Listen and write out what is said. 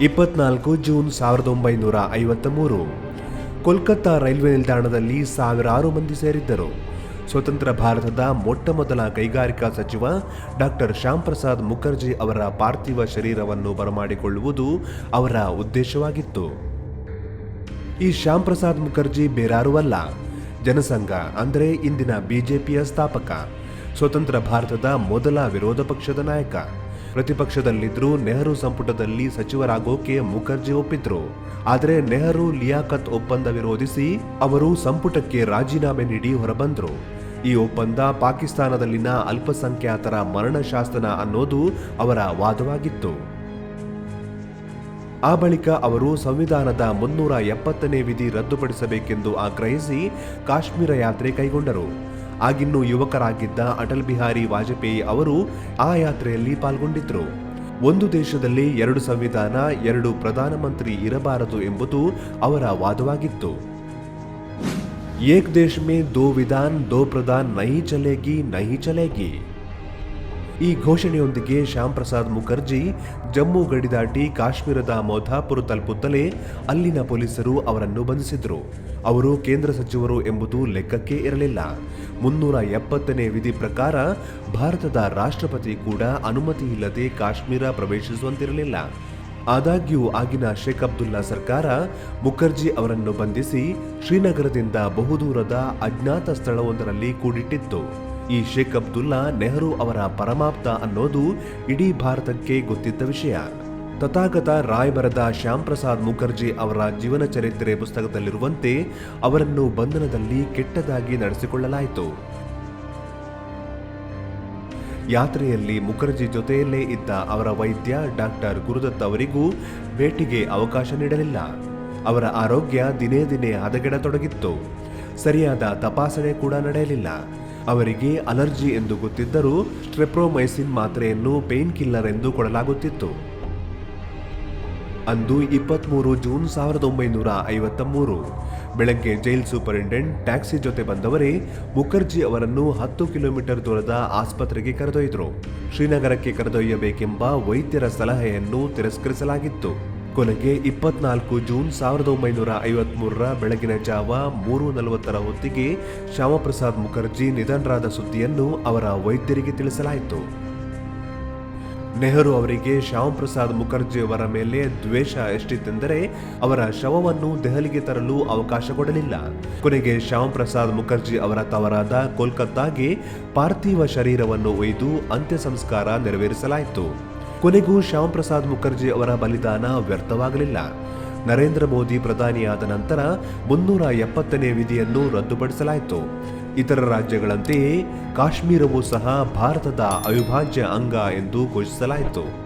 ಇಪ್ಪತ್ನಾಲ್ಕು ಜೂನ್ ಸಾವಿರದ ಒಂಬೈನೂರ ಐವತ್ತ ಮೂರು. ಕೋಲ್ಕತ್ತಾ ರೈಲ್ವೆ ನಿಲ್ದಾಣದಲ್ಲಿ ಸಾವಿರಾರು ಮಂದಿ ಸೇರಿದ್ದರು. ಸ್ವತಂತ್ರ ಭಾರತದ ಮೊಟ್ಟಮೊದಲ ಕೈಗಾರಿಕಾ ಸಚಿವ ಡಾಕ್ಟರ್ ಶ್ಯಾಮ್ ಪ್ರಸಾದ್ ಮುಖರ್ಜಿ ಅವರ ಪಾರ್ಥಿವ ಶರೀರವನ್ನು ಬರಮಾಡಿಕೊಳ್ಳುವುದು ಅವರ ಉದ್ದೇಶವಾಗಿತ್ತು. ಈ ಶ್ಯಾಮ್ ಪ್ರಸಾದ್ ಮುಖರ್ಜಿ ಬೇರಾರೂ ಅಲ್ಲ. ಜನಸಂಘ ಅಂದರೆ ಇಂದಿನ ಬಿಜೆಪಿಯ ಸ್ಥಾಪಕ. ಸ್ವತಂತ್ರ ಭಾರತದ ಮೊದಲ ವಿರೋಧ ಪಕ್ಷದ ನಾಯಕ. ಪ್ರತಿಪಕ್ಷದಲ್ಲಿದ್ದರೂ ನೆಹರು ಸಂಪುಟದಲ್ಲಿ ಸಚಿವರಾಗೋಕೆ ಮುಖರ್ಜಿ ಒಪ್ಪಿದ್ರು. ಆದರೆ ನೆಹರು ಲಿಯಾಕತ್ ಒಪ್ಪಂದ ವಿರೋಧಿಸಿ ಅವರು ಸಂಪುಟಕ್ಕೆ ರಾಜೀನಾಮೆ ನೀಡಿ ಹೊರಬಂದ್ರು. ಈ ಒಪ್ಪಂದ ಪಾಕಿಸ್ತಾನದಲ್ಲಿನ ಅಲ್ಪಸಂಖ್ಯಾತರ ಮರಣಶಾಸ್ತನ ಅನ್ನೋದು ಅವರ ವಾದವಾಗಿತ್ತು. ಆ ಬಳಿಕ ಅವರು ಸಂವಿಧಾನದ ಮುನ್ನೂರ ಎಪ್ಪತ್ತನೇ ವಿಧಿ ರದ್ದುಪಡಿಸಬೇಕೆಂದು ಆಗ್ರಹಿಸಿ ಕಾಶ್ಮೀರ ಯಾತ್ರೆ ಕೈಗೊಂಡರು. ಆಗಿನ್ನೂ ಯುವಕರಾಗಿದ್ದ ಅಟಲ್ ಬಿಹಾರಿ ವಾಜಪೇಯಿ ಅವರು ಆ ಯಾತ್ರೆಯಲ್ಲಿ ಪಾಲ್ಗೊಂಡಿದ್ದರು ಒಂದು ದೇಶದಲ್ಲಿ ಎರಡು ಸಂವಿಧಾನ, ಎರಡು ಪ್ರಧಾನಮಂತ್ರಿ ಇರಬಾರದು ಎಂಬುದು ಅವರ ವಾದವಾಗಿತ್ತು. ಏಕ್ ದೇಶ ಮೇ ದೋ ವಿಧಾನ್, ದೋ ಪ್ರಧಾನ್, ನಹಿ ಚಲೇಗಿ ನಹಿ ಚಲೇಗಿ. ಈ ಘೋಷಣೆಯೊಂದಿಗೆ ಶ್ಯಾಮ್ ಪ್ರಸಾದ್ ಮುಖರ್ಜಿ ಜಮ್ಮು ಗಡಿ ದಾಟಿ ಕಾಶ್ಮೀರದ ಮೋಧಾಪುರ ತಲುಪುತ್ತಲೇ ಅಲ್ಲಿನ ಪೊಲೀಸರು ಅವರನ್ನು ಬಂಧಿಸಿದರು. ಅವರು ಕೇಂದ್ರ ಸಚಿವರು ಎಂಬುದು ಲೆಕ್ಕಕ್ಕೆ ಇರಲಿಲ್ಲ. ಮುನ್ನೂರ ಎಪ್ಪತ್ತನೇ ವಿಧಿ ಪ್ರಕಾರ ಭಾರತದ ರಾಷ್ಟ್ರಪತಿ ಕೂಡ ಅನುಮತಿ ಇಲ್ಲದೆ ಕಾಶ್ಮೀರ ಪ್ರವೇಶಿಸುವಂತಿರಲಿಲ್ಲ. ಆದಾಗ್ಯೂ ಆಗಿನ ಶೇಖ್ ಅಬ್ದುಲ್ಲಾ ಸರ್ಕಾರ ಮುಖರ್ಜಿ ಅವರನ್ನು ಬಂಧಿಸಿ ಶ್ರೀನಗರದಿಂದ ಬಹುದೂರದ ಅಜ್ಞಾತ ಸ್ಥಳವೊಂದರಲ್ಲಿ ಕೂಡಿಟ್ಟಿತ್ತು. ಈ ಶೇಖ್ ಅಬ್ದುಲ್ಲಾ ನೆಹರು ಅವರ ಪರಮಾಪ್ತ ಅನ್ನೋದು ಇಡೀ ಭಾರತಕ್ಕೆ ಗೊತ್ತಿದ್ದ ವಿಷಯ. ತಥಾಗತ ರಾಯ್ ಬರೆದ ಶ್ಯಾಮ್ ಪ್ರಸಾದ್ ಮುಖರ್ಜಿ ಅವರ ಜೀವನ ಚರಿತ್ರೆ ಪುಸ್ತಕದಲ್ಲಿರುವಂತೆ ಅವರನ್ನು ಬಂಧನದಲ್ಲಿ ಕೆಟ್ಟದಾಗಿ ನಡೆಸಿಕೊಳ್ಳಲಾಯಿತು. ಯಾತ್ರೆಯಲ್ಲಿ ಮುಖರ್ಜಿ ಜೊತೆಯಲ್ಲೇ ಇದ್ದ ಅವರ ವೈದ್ಯ ಡಾಕ್ಟರ್ ಗುರುದತ್ ಅವರಿಗೂ ಭೇಟಿಗೆ ಅವಕಾಶ ನೀಡಲಿಲ್ಲ. ಅವರ ಆರೋಗ್ಯ ದಿನೇ ದಿನೇ ಹದಗೆಡತೊಡಗಿತ್ತು. ಸರಿಯಾದ ತಪಾಸಣೆ ಕೂಡ ನಡೆಯಲಿಲ್ಲ. ಅವರಿಗೆ ಅಲರ್ಜಿ ಎಂದು ಗೊತ್ತಿದ್ದರೂ ಸ್ಟ್ರೆಪ್ರೋಮೈಸಿನ್ ಮಾತ್ರೆಯನ್ನು ಪೇನ್ ಕಿಲ್ಲರ್ ಎಂದು ಕೊಡಲಾಗುತ್ತಿತ್ತು. ಅಂದು ಇಪ್ಪತ್ಮೂರು ಜೂನ್ ಸಾವಿರದ ಒಂಬೈನೂರ ಐವತ್ತ ಮೂರು ಬೆಳಗ್ಗೆ ಜೈಲ್ ಸೂಪರಿಂಟೆಂಡೆಂಟ್ ಟ್ಯಾಕ್ಸಿ ಜೊತೆ ಬಂದವರೇ ಮುಖರ್ಜಿ ಅವರನ್ನು ಹತ್ತು ಕಿಲೋಮೀಟರ್ ದೂರದ ಆಸ್ಪತ್ರೆಗೆ ಕರೆದೊಯ್ದರು. ಶ್ರೀನಗರಕ್ಕೆ ಕರೆದೊಯ್ಯಬೇಕೆಂಬ ವೈದ್ಯರ ಸಲಹೆಯನ್ನು ತಿರಸ್ಕರಿಸಲಾಗಿತ್ತು. ಕೊನೆಗೆ ಇಪ್ಪತ್ನಾಲ್ಕು ಜೂನ್ ಸಾವಿರದ ಒಂಬೈನೂರ ಐವತ್ಮೂರರ ಬೆಳಗಿನ ಜಾವ ಮೂರು ನಲವತ್ತರ ಹೊತ್ತಿಗೆ ಶ್ಯಾಮಪ್ರಸಾದ್ ಮುಖರ್ಜಿ ನಿಧನರಾದ ಸುದ್ದಿಯನ್ನು ಅವರ ವೈದ್ಯರಿಗೆ ತಿಳಿಸಲಾಯಿತು. ನೆಹರು ಅವರಿಗೆ ಶ್ಯಾಮಪ್ರಸಾದ್ ಮುಖರ್ಜಿ ಅವರ ಮೇಲೆ ದ್ವೇಷ ಎಷ್ಟಿತ್ತೆಂದರೆ ಅವರ ಶವವನ್ನು ದೆಹಲಿಗೆ ತರಲು ಅವಕಾಶ ಕೊಡಲಿಲ್ಲ. ಕೊನೆಗೆ ಶ್ಯಾಮಪ್ರಸಾದ್ ಮುಖರ್ಜಿ ಅವರ ತವರಾದ ಕೋಲ್ಕತ್ತಾಗೆ ಪಾರ್ಥಿವ ಶರೀರವನ್ನು ಒಯ್ದು ಅಂತ್ಯ ಸಂಸ್ಕಾರ ನೆರವೇರಿಸಲಾಯಿತು. ಕೊನೆಗೂ ಶ್ಯಾಮ್ ಪ್ರಸಾದ್ ಮುಖರ್ಜಿ ಅವರ ಬಲಿದಾನ ವ್ಯರ್ಥವಾಗಲಿಲ್ಲ. ನರೇಂದ್ರ ಮೋದಿ ಪ್ರಧಾನಿಯಾದ ನಂತರ ಮುನ್ನೂರ ಎಪ್ಪತ್ತನೇ ವಿಧಿಯನ್ನು ರದ್ದುಪಡಿಸಲಾಯಿತು. ಇತರ ರಾಜ್ಯಗಳಂತೆಯೇ ಕಾಶ್ಮೀರವೂ ಸಹ ಭಾರತದ ಅವಿಭಾಜ್ಯ ಅಂಗ ಎಂದು ಘೋಷಿಸಲಾಯಿತು.